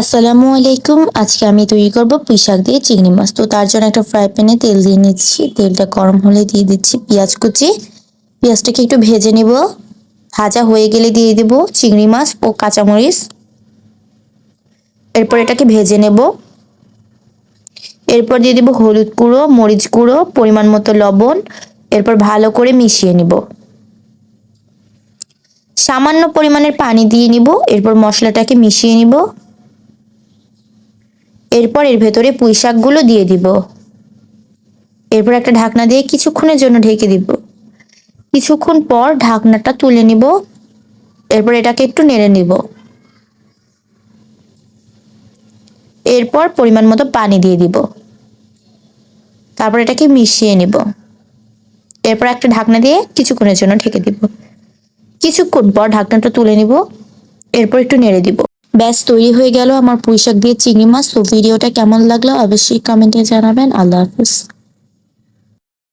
আসসালামু আলাইকুম। আজকে আমি তৈরি করব পুঁই শাক দিয়ে চিংড়ি মাছ। তো তার জন্য একটা ফ্রাই প্যানে তেল দিয়ে নিচ্ছি। তেলটা গরম হলে দিয়ে দিচ্ছি পেঁয়াজ কুচি। পেঁয়াজটাকে একটু ভেজে নেব। ভাজা হয়ে গেলে দিয়ে দেব চিংড়ি মাছ ও কাঁচামরিচ। এরপর এটাকে ভেজে নেব। এরপর দিয়ে দেব হলুদ গুঁড়ো, মরিচ গুঁড়ো, পরিমাণ মতো লবণ। এরপর ভালো করে মিশিয়ে নিব। সামান্য পরিমাণের পানি দিয়ে নিব। এরপর মশলাটাকে মিশিয়ে নিব। এরপর এর ভেতরে পুঁই শাকগুলো দিয়ে দিব। এরপর একটা ঢাকনা দিয়ে কিছুক্ষণের জন্য ঢেকে দিব। কিছুক্ষণ পর ঢাকনাটা তুলে নিব। এরপর এটাকে একটু নেড়ে নিব। এরপর পরিমাণ মতো পানি দিয়ে দিব। তারপর এটাকে মিশিয়ে নিব। এরপর একটা ঢাকনা দিয়ে কিছুক্ষণের জন্য ঢেকে দিব। কিছুক্ষণ পর ঢাকনাটা তুলে নিব। এরপর একটু নেড়ে দিব। ব্যাস, তৈরি হয়ে গেল আমার পুঁইশাক দিয়ে চিংড়ি মাছ। তো ভিডিওটা কেমন লাগল অবশ্যই কমেন্টে জানাবেন। আল্লাহ হাফিজ।